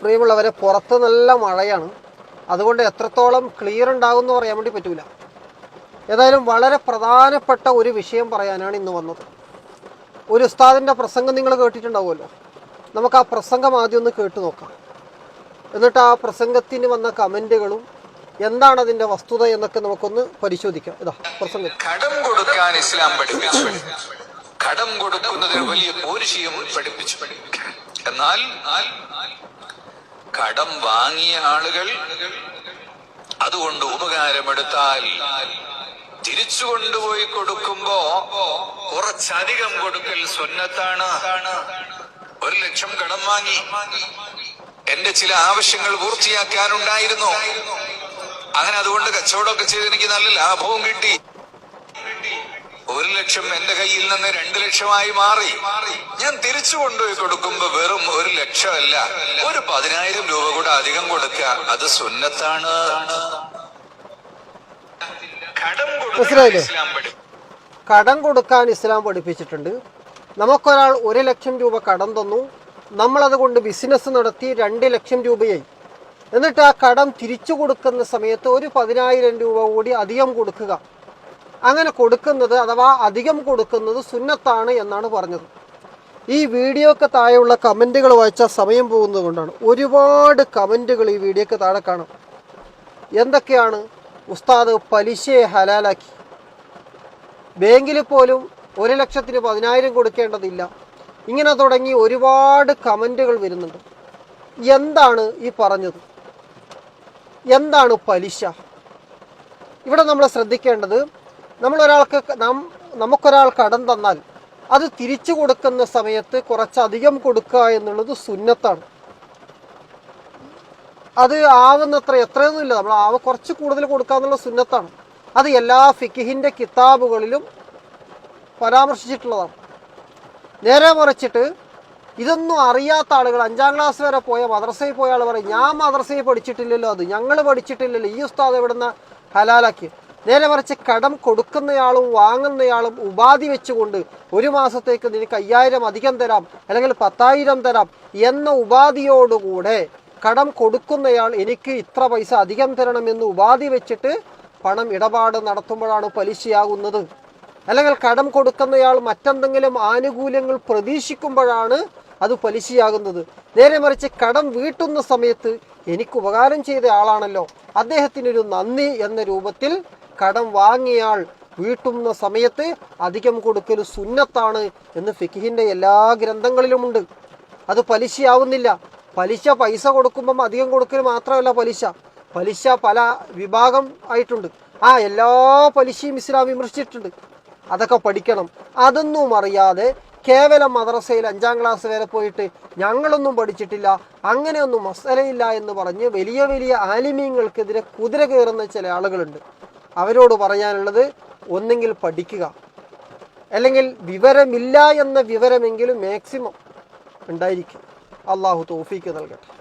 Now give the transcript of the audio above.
പ്രിയമുള്ളവരെ പുറത്ത് നല്ല മഴയാണ്. അതുകൊണ്ട് എത്രത്തോളം ക്ലിയർ ഉണ്ടാകും എന്ന് പറയാൻ വേണ്ടി പറ്റൂല. ഏതായാലും വളരെ പ്രധാനപ്പെട്ട ഒരു വിഷയം പറയാനാണ് ഇന്ന് വന്നത്. ഒരു ഉസ്താദിന്റെ പ്രസംഗം നിങ്ങൾ കേട്ടിട്ടുണ്ടാവുമല്ലോ. നമുക്ക് ആ പ്രസംഗം ആദ്യം ഒന്ന് കേട്ടു നോക്കാം. എന്നിട്ട് ആ പ്രസംഗത്തിന് വന്ന കമന്റുകളും എന്താണ് അതിന്റെ വസ്തുത എന്നൊക്കെ നമുക്കൊന്ന് പരിശോധിക്കാം. ഇതാ പ്രസംഗം. കടം കൊടുക്കാൻ ഇസ്ലാം പഠിപ്പിച്ചു. കടം കൊടുക്കുന്നതിന് വലിയ പോരിശയും പഠിപ്പിച്ചു. എന്നാൽ കടം വാങ്ങിയ ആളുകൾ അതുകൊണ്ട് ഉപകാരമെടുത്താൽ തിരിച്ചു കൊണ്ടുപോയി കൊടുക്കുമ്പോ കുറച്ചധികം കൊടുക്കൽ സ്വന്നത്താണ് ഒരു ലക്ഷം കടം വാങ്ങി. എന്റെ ചില ആവശ്യങ്ങൾ പൂർത്തിയാക്കാനുണ്ടായിരുന്നു. അങ്ങനെ അതുകൊണ്ട് കച്ചവടമൊക്കെ ചെയ്ത് എനിക്ക് നല്ല ലാഭവും കിട്ടി. ലക്ഷം എന്റെ കയ്യിൽ നിന്ന് രണ്ട് ലക്ഷമായി മാറി. ഞാൻ തിരിച്ചു കൊണ്ടുപോയി കൊടുക്കുമ്പോ വെറും ഒരു ലക്ഷമല്ല ഒരു പതിനായിരം രൂപ കൂടെ അധികം കൊടുക്ക. അത് സുന്നത്താണ്. കടം കൊടുക്കാൻ ഇസ്ലാം പഠിപ്പിച്ചിട്ടുണ്ട്. നമുക്കൊരാൾ ഒരു ലക്ഷം രൂപ കടം തന്നു. നമ്മളതുകൊണ്ട് ബിസിനസ് നടത്തി രണ്ട് ലക്ഷം രൂപയായി. എന്നിട്ട് ആ കടം തിരിച്ചു കൊടുക്കുന്ന സമയത്ത് ഒരു പതിനായിരം രൂപ കൂടി അധികം കൊടുക്കുക. അങ്ങനെ കൊടുക്കുന്നത് അഥവാ അധികം കൊടുക്കുന്നത് സുന്നത്താണ് എന്നാണ് പറഞ്ഞത്. ഈ വീഡിയോക്ക് താഴെയുള്ള കമന്റുകൾ വായിച്ചാൽ സമയം പോകുന്നത് കൊണ്ടാണ്. ഒരുപാട് കമന്റുകൾ ഈ വീഡിയോക്ക് താഴെ കാണും. എന്തൊക്കെയാണ്? ഉസ്താദ് പലിശയെ ഹലാലാക്കി. ബാങ്കിൽ പോലും ഒരു ലക്ഷത്തിന് പതിനായിരം കൊടുക്കേണ്ടതില്ല. ഇങ്ങനെ തുടങ്ങി ഒരുപാട് കമന്റുകൾ വരുന്നുണ്ട്. എന്താണ് ഈ പറഞ്ഞത്? എന്താണ് പലിശ? ഇവിടെ നമ്മൾ ശ്രദ്ധിക്കേണ്ടത് നമ്മൾ ഒരാൾക്ക് നാം നമുക്കൊരാൾ കടം തന്നാൽ അത് തിരിച്ചു കൊടുക്കുന്ന സമയത്ത് കുറച്ചധികം കൊടുക്കുക എന്നുള്ളത് സുന്നത്താണ്. അത് ആവുന്നത്ര എത്രയൊന്നുമില്ല. നമ്മൾ ആവ കുറച്ച് കൂടുതൽ കൊടുക്കുക എന്നുള്ള സുന്നത്താണ്. അത് എല്ലാ ഫിക്കിഹിന്റെ കിതാബുകളിലും പരാമർശിച്ചിട്ടുള്ളതാണ്. നേരെ മറിച്ചിട്ട് ഇതൊന്നും അറിയാത്ത ആളുകൾ അഞ്ചാം ക്ലാസ് വരെ പോയ മദ്രസയിൽ പോയ ആൾ പറയും ഞാൻ മദ്രസയിൽ പഠിച്ചിട്ടില്ലല്ലോ അത് ഞങ്ങൾ പഠിച്ചിട്ടില്ലല്ലോ ഈ ഉസ്താദ് എവിടുന്ന ഹലാലാക്കി നേരെ മറിച്ച് കടം കൊടുക്കുന്നയാളും വാങ്ങുന്നയാളും ഉപാധി വെച്ചുകൊണ്ട് ഒരു മാസത്തേക്ക് നിനക്ക് അയ്യായിരം അധികം തരാം അല്ലെങ്കിൽ പത്തായിരം തരാം എന്ന ഉപാധിയോടുകൂടെ കടം കൊടുക്കുന്നയാൾ എനിക്ക് ഇത്ര പൈസ അധികം തരണമെന്ന് ഉപാധി വെച്ചിട്ട് പണം ഇടപാട് നടത്തുമ്പോഴാണ് പലിശയാകുന്നത്. അല്ലെങ്കിൽ കടം കൊടുക്കുന്നയാൾ മറ്റെന്തെങ്കിലും ആനുകൂല്യങ്ങൾ പ്രതീക്ഷിക്കുമ്പോഴാണ് അത് പലിശയാകുന്നത്. നേരെ മറിച്ച് കടം വീട്ടുന്ന സമയത്ത് എനിക്ക് ഉപകാരം ചെയ്ത ആളാണല്ലോ. അദ്ദേഹത്തിനൊരു നന്ദി എന്ന രൂപത്തിൽ കടം വാങ്ങിയാൽ വീട്ടുന്ന സമയത്ത് അധികം കൊടുക്കൽ സുന്നത്താണ് എന്ന് ഫിഖിഹിന്റെ എല്ലാ ഗ്രന്ഥങ്ങളിലുമുണ്ട്. അത് പലിശയാവുന്നില്ല. പലിശ പൈസ കൊടുക്കുമ്പം അധികം കൊടുക്കൽ മാത്രമല്ല പലിശ. പലിശ പല വിഭാഗം ആയിട്ടുണ്ട്. ആ എല്ലാ പലിശയും ഇസ്ലാം വിമർശിച്ചിട്ടുണ്ട്. അതൊക്കെ പഠിക്കണം. അതൊന്നും അറിയാതെ കേവലം മദ്രസയിൽ അഞ്ചാം ക്ലാസ് വരെ പോയിട്ട് ഞങ്ങളൊന്നും പഠിച്ചിട്ടില്ല അങ്ങനെയൊന്നും മസലയില്ല എന്ന് പറഞ്ഞ് വലിയ വലിയ ആലിമീങ്ങൾക്കെതിരെ കുതിര കയറുന്ന ചില ആളുകളുണ്ട്. അവരോട് പറയാനുള്ളത് ഒന്നെങ്കിൽ പഠിക്കുക അല്ലെങ്കിൽ വിവരമില്ല എന്ന വിവരമെങ്കിലും മാക്സിമം ഉണ്ടായിരിക്കും. അള്ളാഹു തോഫീക്ക് നൽകട്ടെ.